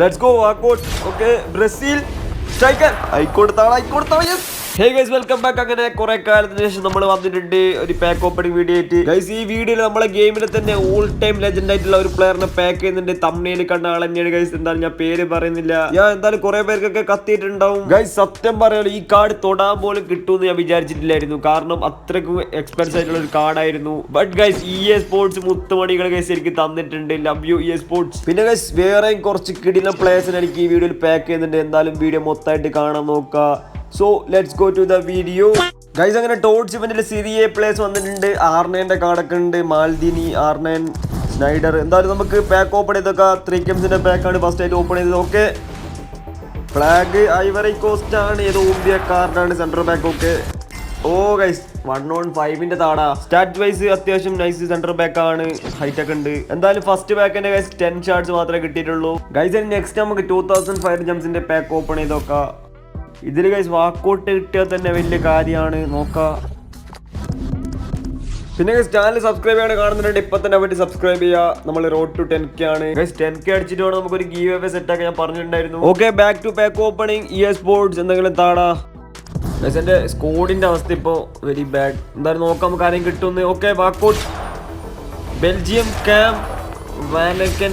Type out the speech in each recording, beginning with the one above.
Let's go walkout okay Brazil striker ആയിക്കോടുത്താണ് ആയിക്കോടുത്താണ് yes hey guys welcome back അങ്ങനെ കുറെ കാലത്തിന് ശേഷം നമ്മൾ വന്നിട്ടുണ്ട് ഒരു പാക്ക് ഓപ്പണിംഗ് വീഡിയോ ആയിട്ട്. ഗൈസ് ഈ വീഡിയോയിൽ നമ്മളെ ഗെയിമിൽ തന്നെ ഓൾ ടൈം ലെജൻഡ് ആയിട്ടുള്ള ഒരു പ്ലെയറിനെ പാക്ക് ചെയ്യുന്നുണ്ട്. തമ്മയിൽ കണ്ട ആൾ തന്നെയാണ് ഗൈസ് എന്തായാലും ഞാൻ പേര് പറയുന്നില്ല. ഞാൻ എന്തായാലും കുറെ പേർക്കൊക്കെ കത്തിയിട്ടുണ്ടാവും. ഗൈസ് സത്യം പറയാലോ ഈ കാർഡ് തൊടാൻ പോലും കിട്ടുമെന്ന് ഞാൻ വിചാരിച്ചിട്ടില്ലായിരുന്നു. കാരണം അത്രക്കും എക്സ്പെൻസ് ആയിട്ടുള്ള ഒരു കാർഡായിരുന്നു but guys E A sports മുത്തുമണികൾ guys എനിക്ക് തന്നിട്ടുണ്ട്. Love you E A sports പിന്നെ ഗൈസ് വേറെയും കുറച്ച് കിടിലം പ്ലേയേഴ്സിനെ എനിക്ക് ഈ വീഡിയോയിൽ പാക്ക് ചെയ്യുന്നുണ്ട്. എന്തായാലും വീഡിയോ മൊത്തമായിട്ട് കാണാൻ നോക്കുക. So let's go to the video guys അങ്ങനെ ടോഡ്സ് സിരി എ പ്ലേസ് വന്നിട്ടുണ്ട്. ആർനൈന്റെ കാർഡൊക്കെ ഉണ്ട്. Maldini R nine Sneijder. എന്തായാലും നമുക്ക് പാക്ക് ഓപ്പൺ ചെയ്തൊക്കെ ത്രീ കെംസിന്റെ പാക്കാണ് ഫസ്റ്റ് ആയിട്ട് ഓപ്പൺ ചെയ്തത്. ഓക്കെ ഫ്ലാഗ് ഐവറി കോസ്റ്റ് ആണ്. ഏതോ ഊമ്പിയ കാർഡാണ് സെൻട്രൽ ബാക്ക് ഒക്കെ ഓ ഗൈസ് വൺ ഓൺ ഫൈവിന്റെ താടാ. സ്റ്റാറ്റ് വൈസ് അത്യാവശ്യം നൈസ് സെൻട്രൽ ബാക്ക് ആണ്. ഹൈറ്റ് ഉണ്ട്. എന്തായാലും ഫസ്റ്റ് ബാക്കിന്റെ ഗൈസ് ടെൻ ഷാർട്സ് മാത്രമേ കിട്ടിയിട്ടുള്ളൂ. ഗൈസ് നെക്സ്റ്റ് നമുക്ക് ടൂ തൗസൻഡ് ഫൈവ് ജംസിന്റെ പാക്ക് ഓപ്പൺ ചെയ്തൊക്കെ ഇതിൽ കൈസ് വാക്കോട്ട് കിട്ടിയാൽ തന്നെ വലിയ കാര്യമാണ്. നോക്കാം. പിന്നെ ഗൈസ് ചാനൽ സബ്സ്ക്രൈബ് ചെയ്യാൻ കാണുന്നുണ്ട് ഇപ്പൊ തന്നെ പറ്റി സബ്സ്ക്രൈബ് ചെയ്യുക നമ്മൾ റോഡ് ടു ടെൻ കെ ആണ്. ഗൈസ് ടെൻ കെ അടിച്ചിട്ട് വേണം നമുക്ക് ഒരു ഗീവ് അവേ സെറ്റ് ആക്കി ഞാൻ പറഞ്ഞിട്ടുണ്ടായിരുന്നു. Okay back to pack opening E sports എന്തെങ്കിലും താടാ ഗൈസ് എന്റെ സ്കോഡിന്റെ അവസ്ഥ ഇപ്പോ വെരി ബാഡ് എന്തായാലും നോക്കാം നമുക്ക് ആരെയും കിട്ടുമെന്ന്. Okay walkout. Belgium CAM Vanaken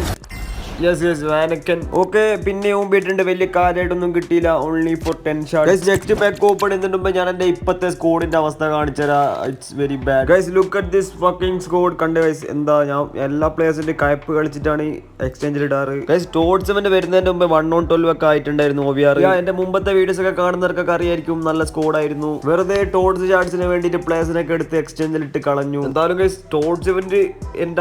yes yes Vanaken okay പിന്നെ മുമ്പിട്ടുണ്ട് വലിയ കാര്യമായിട്ടൊന്നും കിട്ടിയില്ല. Only four ten shard next pack open ചെയ്യുന്നുണ്ട് ഞാൻ എന്റെ ഇപ്പത്തെ സ്കോഡിന്റെ അവസ്ഥ കാണിച്ചുതരാം. It's very bad guys look at this fucking squad കണ്ട് ഗൈസ് എന്താ ഞാൻ എല്ലാ പ്ലേയേഴ്സിന്റെ കയപ്പ് കളിച്ചിട്ടാണ് എക്സ്ചേഞ്ചിൽ ഇടാറ്. ഗൈസ് ടോർട്സ് സെവൻ വരുന്നതിന്റെ മുമ്പ് വൺ ഓൺ ട്വൽവ് ഒക്കെ ആയിട്ടുണ്ടായിരുന്നു ഒ വി ആർ എന്റെ മുമ്പത്തെ വീഡിയോസ് ഒക്കെ കാണുന്നവർക്കൊക്കെ അറിയായിരിക്കും. നല്ല സ്കോഡായിരുന്നു വെറുതെ ടോർട്സ് ചാർട്സിന് വേണ്ടിയിട്ട് പ്ലേയേഴ്സിനൊക്കെ എടുത്ത് എക്സ്ചേഞ്ചിൽ ഇട്ട് കളഞ്ഞു. എന്തായാലും ഗൈസ് ടോഡ്സ് ഇവന്റ്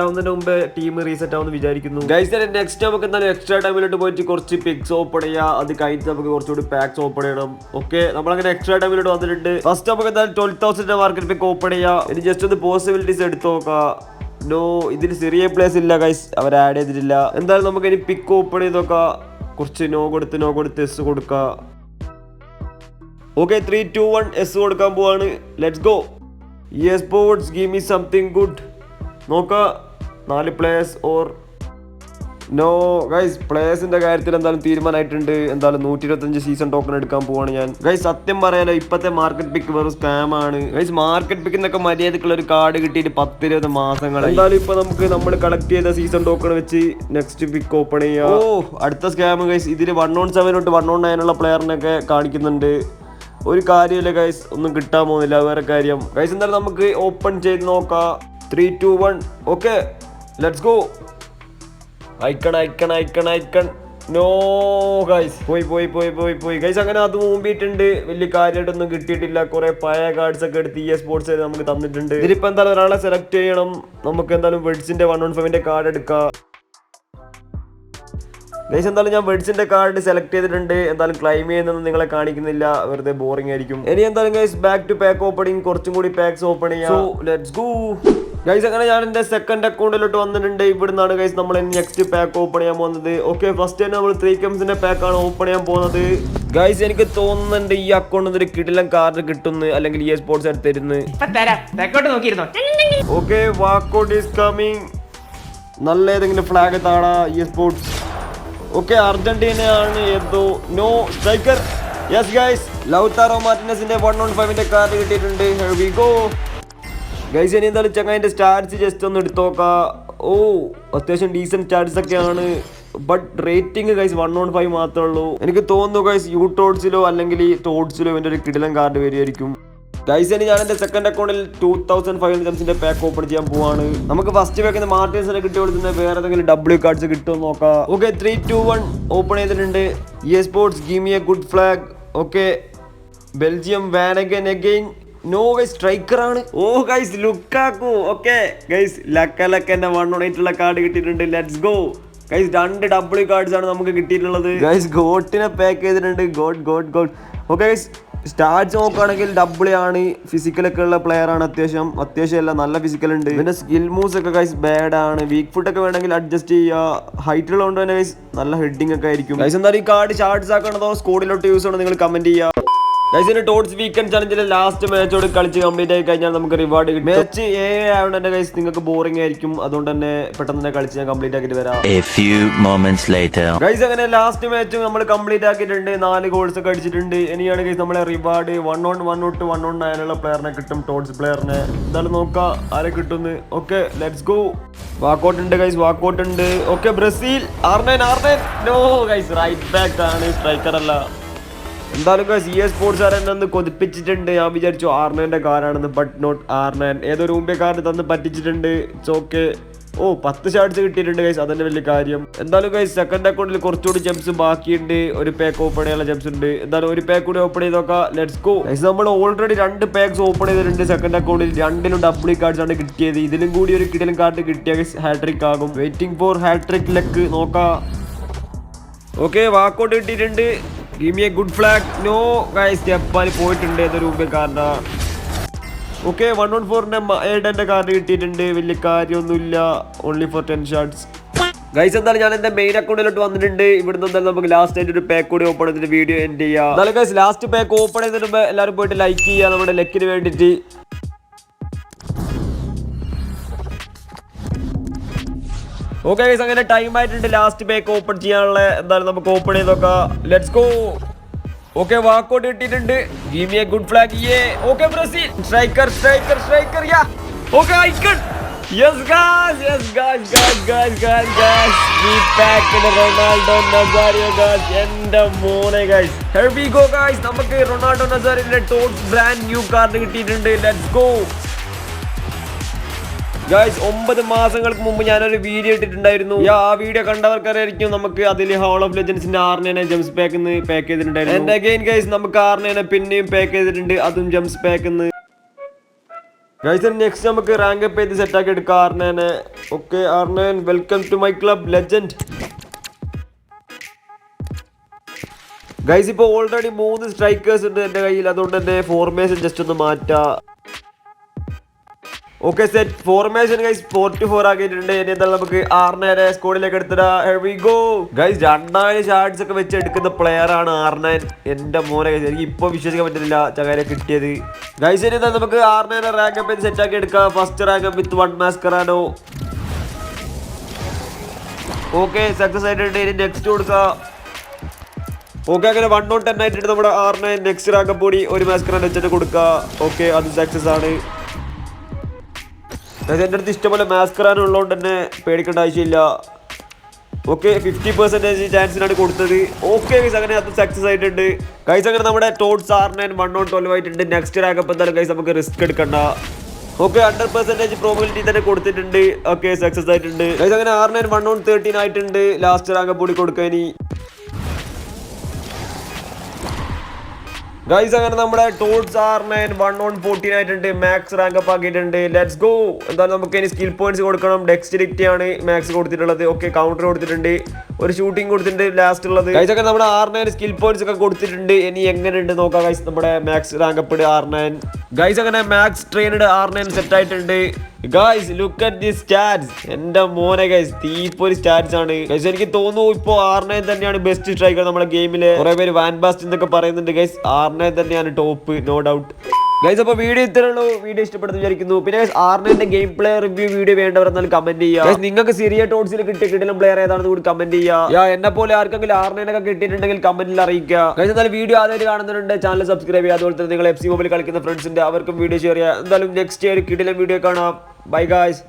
ആവുന്നതിന് മുമ്പ് ടീം റീസെറ്റ് ആവുമെന്ന് വിചാരിക്കുന്നു. ഗൈസ് നെക്സ്റ്റ് നമുക്ക് എന്തായാലും എക്സ്ട്രാ ടൈമിലോട്ട് പോയിട്ട് കുറച്ച് പിക്സ് ഓപ്പൺ ചെയ്യാം. അത് കഴിഞ്ഞിട്ട് നമുക്ക് കുറച്ചുകൂടി പാക്സ് ഓപ്പൺ ചെയ്യണം. ഓക്കെ നമ്മളങ്ങനെ എക്സ്ട്രാ ടൈമിലോട്ട് വന്നിട്ടുണ്ട്. ഫസ്റ്റ് നമുക്ക് എന്തായാലും twelve thousand market pick open ചെയ്യാം. ഇനി ജസ്റ്റ് ഒന്ന് പോസിബിലിറ്റീസ് എടുത്തു നോക്കാം. നോ ഇതിൽ ചെറിയ പ്ലേസ് ഇല്ല ഗൈസ് അവർ ആഡ് ചെയ്തിട്ടില്ല. എന്തായാലും നമുക്ക് ഇനി പിക്ക് ഓപ്പൺ ചെയ്ത് നോക്കാം. കുറച്ച് നോ കൊടുത്ത് നോ കൊടുത്ത് എസ് കൊടുക്കുക okay three two one yes കൊടുക്കാൻ പോവാണ്. Let's go E A sports give me something good നോക്കാം. നാല് പ്ലേയേഴ്സ് ഓർ നോ ഗൈസ് പ്ലേയേഴ്സിന്റെ കാര്യത്തിൽ എന്തായാലും തീരുമാനമായിട്ടുണ്ട് എന്തായാലും നൂറ്റി ഇരുപത്തഞ്ച് സീസൺ ടോക്കൺ എടുക്കാൻ പോവാണ് ഞാൻ. ഗൈസ് സത്യം പറയാലോ ഇപ്പത്തെ മാർക്കറ്റ് പിക്ക് വെറും സ്കാം ആണ്. ഗൈസ് മാർക്കറ്റ് പിക്കിന്നൊക്കെ മര്യാദക്കുള്ള ഒരു കാർഡ് കിട്ടിയിട്ട് പത്തിരുപത് മാസങ്ങൾ എന്തായാലും ഇപ്പൊ നമുക്ക് നമ്മൾ കളക്ട് ചെയ്ത സീസൺ ടോക്കൺ വെച്ച് നെക്സ്റ്റ് പിക്ക് ഓപ്പൺ ചെയ്യാം. ഓ അടുത്ത സ്കാം ഗൈസ് ഇതിൽ വൺ ഓൺ സെവൻ തൊട്ട് വൺ ഓൺ നയൻ ഉള്ള പ്ലെയറിനൊക്കെ കാണിക്കുന്നുണ്ട്. ഒരു കാര്യമില്ല ഗൈസ് ഒന്നും കിട്ടാൻ പോകുന്നില്ല വേറെ കാര്യം. ഗൈസ് എന്തായാലും നമുക്ക് ഓപ്പൺ ചെയ്ത് നോക്കാം. Three two one okay let's go icon icon icon icon. No guys പോയി പോയി പോയി പോയി പോയി. ഗൈസ് അങ്ങനെ അത് മുമ്പിട്ടുണ്ട് വലിയ കാര്യമായിട്ടൊന്നും കിട്ടിയിട്ടില്ല. കുറെ പഴയ കാർഡ്സ് ഒക്കെ എടുത്ത് ഇ സ്പോർട്സ് നമുക്ക് തന്നിട്ടുണ്ട്. ഇതിലിപ്പോ എന്തായാലും ഒരാളെ സെലക്ട് ചെയ്യണം. നമുക്ക് എന്തായാലും വെഡ്സിന്റെ വൺ വൺ ഫൈവിന്റെ കാർഡ് എടുക്കാം. ഗൈസ് എന്തായാലും ഞാൻ വെഡ്സിന്റെ കാർഡ് സെലക്ട് ചെയ്തിട്ടുണ്ട്. എന്തായാലും ക്ലൈം ചെയ്യുന്നൊന്നും നിങ്ങളെ കാണിക്കുന്നില്ല. വെറുതെ ബോറിംഗ് ആയിരിക്കും. ഇനി എന്തായാലും guys back to pack opening കുറച്ചും കൂടി പാക്സ് ഓപ്പൺ ചെയ്യാം. ലെറ്റ്സ് ഗോ ഗൈസ് അങ്ങനെ ഞാൻ എന്റെ സെക്കൻഡ് അക്കൗണ്ടിലോട്ട് വന്നിട്ടുണ്ട്. ഇവിടുന്നാണ് ഗൈസ് നമ്മൾ നെക്സ്റ്റ് പാക്ക് ഓപ്പൺ ചെയ്യാൻ പോകുന്നത്. ഓക്കെ ഫസ്റ്റ് തന്നെ നമ്മൾ ത്രീ കംസിന്റെ പാക്കാണ് ഓപ്പൺ ചെയ്യാൻ പോകുന്നത്. ഗൈസ് എനിക്ക് തോന്നുന്നുണ്ട് ഈ അക്കൗണ്ടിൽ ഒരു കിടിലം കാർഡ് കിട്ടുന്നു അല്ലെങ്കിൽ ഈ സ്പോർട്സ് തരുന്നു. നോക്കിയിരുന്നോ? ഓക്കെ വാക്കൗട്ട് ഈസ് കമ്മിങ് നല്ല ഏതെങ്കിലും ഫ്ലാഗ് താടാ ഈ സ്പോർട്സ് ഓക്കെ അർജന്റീനയാണ് ഏതോ. No striker yes guys Lautaro മാർട്ടിനസിന്റെ one on ഫൈവിന്റെ കാർഡ് കിട്ടിയിട്ടുണ്ട്. ഹെവി ഗോ ഗൈസ് ഇനി എന്തായാലും ചങ്ങായിന്റെ സ്റ്റാർസ് ജസ്റ്റ് ഒന്ന് എടുത്തു നോക്കാം. ഓ അത്യാവശ്യം ഡീസെന്റ് സ്റ്റാർസ് ഒക്കെയാണ്. But rating guys one on five മാത്രമേ ഉള്ളൂ. എനിക്ക് തോന്നുന്നു ഗൈസ് യു ടോഡ്സിലോ അല്ലെങ്കിൽ ഈ ടോഡ്സിലോ ഇവന്റെ ഒരു കിടിലൻ കാർഡ് വരുമായിരിക്കും ഗൈസ് ഇനി ഞാൻ എന്റെ സെക്കൻഡ് അക്കൗണ്ടിൽ ടൂ തൗസൻഡ് ഫൈവ് ഹൺഡ്രഡ്സിന്റെ പാക്ക് ഓപ്പൺ ചെയ്യാൻ പോവാണ്. നമുക്ക് ഫസ്റ്റ് വെക്കുന്ന മാർട്ടിൻസിനെ കിട്ടി കൊടുക്കുന്ന വേറെ ഏതെങ്കിലും ഡബ്ല്യൂ കാർഡ്സ് കിട്ടുമോ നോക്കാം. Okay three two one open ചെയ്തിട്ടുണ്ട്. E sports give me a good flag okay Belgium Vanaken again no guys striker ആണ്. ഓ ഗൈസ് ലുക്കാക്കു ഓക്കെ ഗൈസ് ലക്ക ലക്ക ലക്കന്റെ വൺ ഉള്ള കാർഡ് കിട്ടിയിട്ടുണ്ട്. ലെറ്റ്സ് ഗോ ഗൈസ് രണ്ട് ഡബിൾ കാർഡ്സ് ആണ് നമുക്ക് കിട്ടിയിട്ടുള്ളത്. ഗൈസ് ഗോട്ടിനെ പാക്ക് ചെയ്തിട്ടുണ്ട്. God god god okay guys stats നോക്കുകയാണെങ്കിൽ ഡബിൾ ആണ്. ഫിസിക്കലൊക്കെ ഉള്ള പ്ലെയർ ആണ് അത്യാവശ്യം. അത്യാവശ്യം അല്ല നല്ല ഫിസിക്കൽ ഉണ്ട്. പിന്നെ സ്കിൽ മൂവ്സ് ഒക്കെ ഗൈസ് ബാഡ് ആണ്. വീക്ക് ഫുഡ് ഒക്കെ വേണമെങ്കിൽ അഡ്ജസ്റ്റ് ചെയ്യുക ഹൈറ്റ് ഉള്ളതുകൊണ്ട് തന്നെ ഗൈസ് നല്ല ഹെഡിങ് ഒക്കെ ആയിരിക്കും. ഗൈസ് എന്താ ഈ കാർഡ് ചാർജ് ആക്കണതോ? സ്കോഡിലോട്ട് യൂസ് ആണോ നിങ്ങൾ കമന്റ് ചെയ്യുക ഗൈസിന് ടോട്ട്സ് വീക്കെൻഡ് ചലഞ്ചിലെ ലാസ്റ്റ് മാച്ചോട് കളിച്ച് കംപ്ലീറ്റ് ആയി കഴിഞ്ഞാൽ നമുക്ക് റിവാർഡ് കിട്ടും. മാച്ച് എ ആയതുകൊണ്ട് തന്നെ ഗൈസ് നിങ്ങൾക്ക് ബോറിംഗ് ആയിരിക്കും. അതുകൊണ്ട് തന്നെ പെട്ടെന്ന് തന്നെ കളിച്ച് ഞാൻ കംപ്ലീറ്റ് ആക്കിയിട്ട് വരാം. A few moments later. Guys അങ്ങനെ ലാസ്റ്റ് മാച്ച് നമ്മൾ കംപ്ലീറ്റ് ആക്കിയിട്ടുണ്ട്. നാല് ഗോൾസ് ഒക്കെ അടിച്ചിട്ടുണ്ട്. ഇനിയാണ് ഗൈസ് നമ്മളെ റിവാർഡ് വൺ ഓൺ വൺ തൊട്ട് വൺ ഓൺ നയനുള്ള പ്ലെയറിനെ കിട്ടും ടോട്ട്സ് പ്ലെയറിനെ എന്തായാലും നോക്കാം ആരെ കിട്ടുന്നു. ഓക്കെ ലെറ്റ്സ് ഗോ വാക്കൗട്ട് ഉണ്ട് ഗൈസ് വാക്കൗട്ട് ഉണ്ട്. Okay Brazil R nine R nine no guys right back ആണ്. സ്ട്രൈക്കർ അല്ല. എന്തായാലും ഗൈസ് ഇ സ്പോർട്സ് ആർ എന്നെ കൊതിപ്പിച്ചിട്ടുണ്ട്. ഞാൻ വിചാരിച്ചു ആർ നയന്റെ കാറാണെന്ന് ബട്ട് നോട്ട് ആർ നയൻ ഏതൊരു കാറിന് തന്ന് പറ്റിച്ചിട്ടുണ്ട്. ഓക്കെ ഓ പത്ത് ഷാർട്സ് കിട്ടിയിട്ടുണ്ട് ഗൈസ് അതന്നെ വലിയ കാര്യം. എന്തായാലും ഗൈസ് സെക്കൻഡ് അക്കൗണ്ടിൽ കുറച്ചുകൂടി ജംപ്സ് ബാക്കിയുണ്ട്. ഒരു പാക്ക് ഓപ്പൺ ചെയ്യാനുള്ള ജംപ്സ് ഉണ്ട്. എന്തായാലും ഒരു പാക്ക് കൂടി ഓപ്പൺ ചെയ്ത് നോക്കാം. ലെറ്റ്സ് ഗോ ഗൈസ് നമ്മൾ ഓൾറെഡി രണ്ട് പാക്സ് ഓപ്പൺ ചെയ്തിട്ടുണ്ട് സെക്കൻഡ് അക്കൗണ്ടിൽ രണ്ടിലും ഡബിൾ കാർഡ്സ് ആണ് കിട്ടിയത്. ഇതിലും കൂടി ഒരു കിടലും കാർഡ് കിട്ടിയ ഗൈസ് ഹാട്രിക് ആകും. വെയിറ്റിംഗ് ഫോർ ഹാട്രിക് ലെക്ക് നോക്കാം. ഓക്കെ വാക്കൗട്ട് കിട്ടിയിട്ടുണ്ട്. Gimme a good flag no guys Japan പോയിട്ടുണ്ട് ഏതൊരു മുമ്പേ കാർഡാ ഓക്കെ വൺ വൺ ഫോറിന്റെ ഏടന്റെ കാർഡ് കിട്ടിയിട്ടുണ്ട്. വലിയ കാര്യമൊന്നുമില്ല. Only four ten shards guys എന്തായാലും ഞാൻ എന്റെ മെയിൻ അക്കൗണ്ടിലോട്ട് വന്നിട്ടുണ്ട്. ഇവിടുന്ന് എന്തായാലും നമുക്ക് ലാസ്റ്റ് ആയിട്ട് ഒരു പാക്ക് കൂടി ഓപ്പൺ ചെയ്തിട്ട് വീഡിയോ എൻഡ് ചെയ്യാം. എന്നാലും ഗൈസ് ലാസ്റ്റ് പാക്ക് ഓപ്പൺ ചെയ്തിട്ട് എല്ലാവരും പോയിട്ട് ലൈക്ക് ചെയ്യുക. നമ്മുടെ ലക്കിന് വേണ്ടിയിട്ട്. ഓക്കെ ഗൈസ് അങ്ങനെ ടൈം ആയിട്ടുണ്ട്. ലാസ്റ്റ് പാക്ക് ഓപ്പൺ ചെയ്യാനുള്ള എന്തായാലും നമുക്ക് ഓപ്പൺ ചെയ്ത് നോക്കാം. ലെറ്റ്സ് ഗോ ഓക്കെ വാക്കൗട്ട് കിട്ടിയിട്ടുണ്ട്. Give me a good flag yeah okay Brazil. Striker striker striker yeah okay icon yes guys yes guys guys guys guys guys we packed Ronaldo Nazario guys എന്റെ മോനെ guys here we go guys നമുക്ക് Ronaldo നസാരിയോന്റെ top brand new card കിട്ടിയിട്ടുണ്ട്. Let's go guys ഒമ്പത് മാസങ്ങൾക്ക് മുമ്പ് ഞാനൊരു video ഇട്ടിട്ടുണ്ടായിരുന്നു. ആ വീഡിയോ കണ്ടവർക്കറിയായിരിക്കും നമുക്ക് അതിൽ ഹോൾ ഓഫ് ലെജൻസിന്റെ ആറിനെ ജംസ് പാക്ക് പാക്ക് ചെയ്തിട്ടുണ്ടായിരുന്നു. എന്റെ അഗൈൻ ഗൈസ് നമുക്ക് ആറിനെ പിന്നെയും പാക്ക് ചെയ്തിട്ടുണ്ട്. അതും ജംസ് പാക്ക് ഗൈസ് നെക്സ്റ്റ് നമുക്ക് റാങ്ക് അപ്പ് ചെയ്ത് സെറ്റ് ആക്കി എടുക്കാം ആറിനെ okay R nine welcome to my club legend guys ഇപ്പോൾ ഓൾറെഡി മൂന്ന് സ്ട്രൈക്കേഴ്സ് ഉണ്ട് എന്റെ കയ്യിൽ. അതുകൊണ്ട് തന്നെ ഫോർമേഷൻ ജസ്റ്റ് ഒന്ന് മാറ്റാം. Okay set formation guys four two four ആക്കിയിട്ടുണ്ട്. ഇനി എന്തായാലും നമുക്ക് ആറിനെ സ്കോഡിലേക്ക് എടുത്തിടാ. ഗോ ഗൈസ് രണ്ടായിരം ഷാർട്സ് ഒക്കെ വെച്ച് എടുക്കുന്ന പ്ലെയർ ആണ് ആറിനയൻ എന്റെ മോനെ ഗൈസ് എനിക്ക് ഇപ്പൊ വിശ്വസിക്കാൻ പറ്റുന്നില്ല ചകാരെ കിട്ടിയത്. ഗൈസ് ഇനി എന്താ നമുക്ക് ആറിനെ റാങ്ക് അപ്പ് സെറ്റ് ആക്കി എടുക്കാം. First rank up with one Mascherano okay success ആയിട്ടുണ്ട്. ഇനി നെക്സ്റ്റ് കൊടുക്കാം. ഓക്കെ അങ്ങനെ വൺ ഓൺ ടെൻ ആയിട്ട് നമ്മുടെ ആറിനെ നെക്സ്റ്റ് റാങ്ക് അപ്പ് കൂടി ഒരു മാസ്കറാൻ വെച്ചിട്ട് കൊടുക്കുക ഓക്കെ അത് സക്സസ് ആണ്. എന്റെ അടുത്ത് ഇഷ്ടംപോലെ മാസ്കറാൻ ഉള്ളതുകൊണ്ട് തന്നെ പേടിക്കേണ്ട ആവശ്യമില്ല. ഓക്കെ ഫിഫ്റ്റി പെർസെന്റേജ് ചാൻസിനാണ് കൊടുത്തത്. ഓക്കെ ഗൈസ് അങ്ങനെ അത് സക്സസ് ആയിട്ടുണ്ട്. ഗൈസ് അങ്ങനെ നമ്മുടെ TOTS R nine one on twelve ആയിട്ടുണ്ട്. നെക്സ്റ്റ് റാങ്കപ്പ് എന്തായാലും ഗൈസ് നമുക്ക് റിസ്ക് എടുക്കണ്ട. ഓക്കെ ഹൺഡ്രഡ് പെർസെന്റേജ് പ്രോബിലിറ്റി തന്നെ കൊടുത്തിട്ടുണ്ട്. ഓക്കെ സക്സസ് ആയിട്ടുണ്ട്. ഗൈസ് അങ്ങനെ R nine one on thirteen ആയിട്ടുണ്ട്. ലാസ്റ്റ് റാങ്കപ്പ് കൂടി കൊടുക്കാൻ ഗൈസ് അങ്ങനെ നമ്മുടെ TOTS R nine one on fourteen ആയിട്ടുണ്ട്. മാക്സ് റാങ്ക് അപ്പ് ആക്കിയിട്ടുണ്ട്. ലെറ്റ്സ് ഗോ എന്തായാലും നമുക്ക് ഇനി സ്കിൽ പോയിന്റ്സ് കൊടുക്കണം. ഡെക്സ്റ്റിലിറ്റി ആണ് മാക്സ് കൊടുത്തിട്ടുള്ളത്. ഓക്കെ കൗണ്ടർ കൊടുത്തിട്ടുണ്ട്. ഒരു ഷൂട്ടിംഗ് കൊടുത്തിട്ടുണ്ട് ലാസ്റ്റ് ഉള്ളത്. ഗൈസ് ഒക്കെ നമ്മുടെ ആർ നയൻ സ്കിൽ പോയിന്റ്സ് ഒക്കെ കൊടുത്തിട്ടുണ്ട്. ഇനി എങ്ങനെ എങ്ങനെയുണ്ട് നോക്കാം ഗൈസ് നമ്മുടെ max rank up R nine guys അങ്ങനെ max trained R nine set ആയിട്ടുണ്ട്. Guys look at the stats എന്റെ മോനെ ഗൈസ് തീപ്പൊരു സ്റ്റാറ്റ്സ് ആണ്. ഗൈസ് എനിക്ക് തോന്നുന്നു ഇപ്പൊ ആർ നയൻ തന്നെയാണ് ബെസ്റ്റ് സ്ട്രൈക്കർ നമ്മുടെ ഗെയിമിൽ കുറെ പേര് വാൻ ബാസ്റ്റ് എന്നൊക്കെ പറയുന്നുണ്ട് ഗൈസ് ആർ നയൻ തന്നെയാണ് ടോപ്പ് നോ ഡൗട്ട് ഗൈസ് അപ്പോൾ വീഡിയോ ഇത്രയുള്ളൂ വീഡിയോ ഇഷ്ടപ്പെടുന്നു വിചാരിക്കുന്നു. പിന്നെ ഗൈസ് ആറിനെ ഗെയിം പ്ലേ റിവ്യൂ വീഡിയോ വേണ്ടവർ എന്നാലും കമന്റ് ചെയ്യുക. Guys, നിങ്ങൾക്ക് സിറിയ ടോട്സിൽ കിട്ടിയ കിട്ടിലും പ്ലെയർ ഏതാണെന്ന് കൂടി കമന്റ് ചെയ്യുക. യാ എന്നെ പോലെ ആർക്കെങ്കിലും ആറിനൊക്കെ കിട്ടിയിട്ടുണ്ടെങ്കിൽ കമന്റിൽ അറിയിക്കുക. ഗൈസ് എന്തായാലും വീഡിയോ ആദ്യമായിട്ട് കാണുന്നുണ്ട് ചാനൽ സബ്സ്ക്രൈബ് ചെയ്യുക അതുപോലെ തന്നെ നിങ്ങൾ എഫ് സി മൊബൈൽ കളിക്കുന്ന ഫ്രണ്ട്സിന്റെ അവർക്കും വീഡിയോ ഷെയർ ചെയ്യുക എന്തായാലും നെക്സ്റ്റ് ഒരു കിടിലം വീഡിയോ കാണാം. Bye guys